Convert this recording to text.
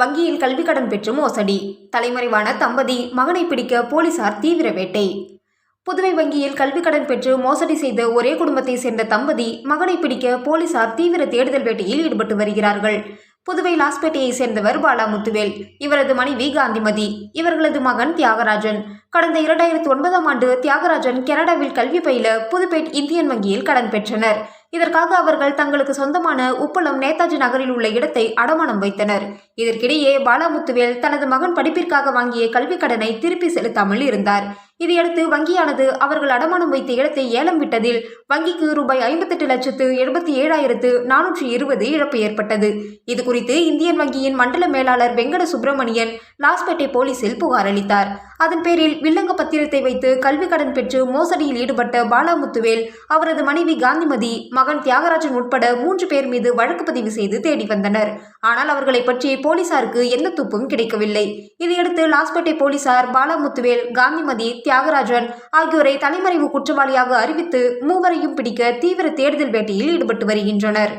வங்கியில் கல்வி கடன் பெற்று மோசடி. தலைமறைவான தம்பதி மகனை பிடிக்க போலீசார் தீவிர வேட்டை. புதுவை வங்கியில் கல்வி கடன் பெற்று மோசடி செய்த ஒரே குடும்பத்தை சேர்ந்த தம்பதி மகனை பிடிக்க போலீசார் தீவிர தேடுதல் வேட்டையில் ஈடுபட்டு வருகிறார்கள். புதுவை லாஸ்பேட்டையை சேர்ந்தவர் பாலா முத்துவேல். இவரது மனைவி காந்திமதி. இவர்களது மகன் தியாகராஜன். கடந்த இரண்டாயிரத்தி ஒன்பதாம் ஆண்டு தியாகராஜன் கனடாவில் கல்வி பயில புதுப்பேட் இந்தியன் வங்கியில் கடன் பெற்றனர். இதற்காக அவர்கள் தங்களுக்கு சொந்தமான உப்பளம் நேதாஜி நகரில் உள்ள இடத்தை அடமானம் வைத்தனர். இதற்கிடையே பாலாமுத்துவேல் தனது மகன் படிப்பிற்காக வாங்கிய கல்விக் கடனை திருப்பி செலுத்தாமல் இருந்தார். இதையடுத்து வங்கியானது அவர்கள் அடமானம் வைத்த இடத்தை ஏலம் விட்டதில் வங்கிக்கு ரூபாய் ஐம்பத்தெட்டு லட்சத்து எழுபத்தி ஏழாயிரத்து நானூற்றி இருபது இழப்பு ஏற்பட்டது. இது குறித்து இந்தியன் வங்கியின் மண்டல மேலாளர் வெங்கட சுப்பிரமணியன் லாஸ்பேட்டை போலீசில் புகார் அளித்தார். அதன் பேரில் வில்லங்க பத்திரத்தை வைத்து கல்வி கடன் பெற்று மோசடியில் ஈடுபட்ட பாலாமுத்துவேல் அவரது மனைவி காந்திமதி மகன் தியாகராஜன் உட்பட மூன்று பேர் மீது வழக்கு பதிவு செய்து தேடி வந்தனர். ஆனால் அவர்களை பற்றி போலீசாருக்கு எந்த துப்பும் கிடைக்கவில்லை. இதையடுத்து லாஸ்பேட்டை போலீசார் பாலாமுத்துவேல் காந்திமதி தியாகராஜன் ஆகியோரை தலைமறைவு குற்றவாளியாக அறிவித்து மூவரையும் பிடிக்க தீவிர தேடுதல் வேட்டையில் ஈடுபட்டு வருகின்றனர்.